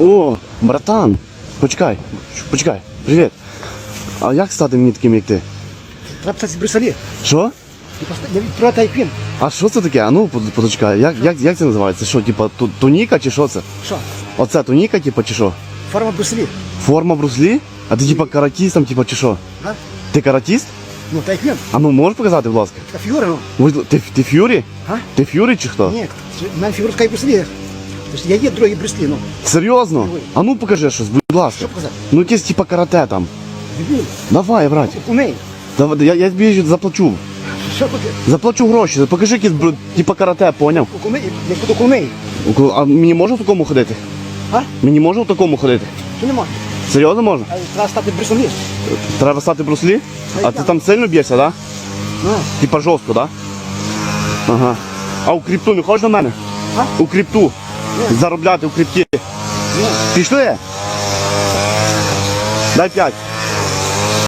О, братан, почекай, почекай, привіт. А як стати мені таким, як ти? Треба писати в Брюсселі. Що? І поста- Я відправляю тайквін. А що це таке? А ну, под- почекай, як, як, як це називається? Що, типа, ту- туніка чи що це? Що? Оце туніка, типа, чи що? Форма в Брюсселі. Форма бруслі? А ти типа каратіст там, типа, чи що? А? Ти каратіст? Ну, тайквін. А ну можеш показати, будь ласка? Така фігура, ну. Будь- Ти, ти ф'юрі? А? Ти ф'юрі чи хто? Ні, в мене фігурка і в Брюсселі. Тобто Я є другий Брюсселі, ну. Серйозно? А ну покажи щось, будь ласка. Що показати? Ну якесь типа карате там. Дебіл. Давай, братик. Умей. Давай, я, я тобі заплачу. Що таке? Заплачу гроші. Покажи якесь бр- типа карате, поняв? Умей. Як. А мені можна в такому ходити? А? Мені можна в такому ходити? Що не можна? Серйозно можна? А Треба стати в Брюсселі. Треба стати бруслі? А ти там сильно б'єшся, так? Да? Ну. Типа жорстко, так? Да? Ага. А у крипту не хочеш до мене? А? У крипту. Заробляти в крипті. Пішли? Дай п'ять.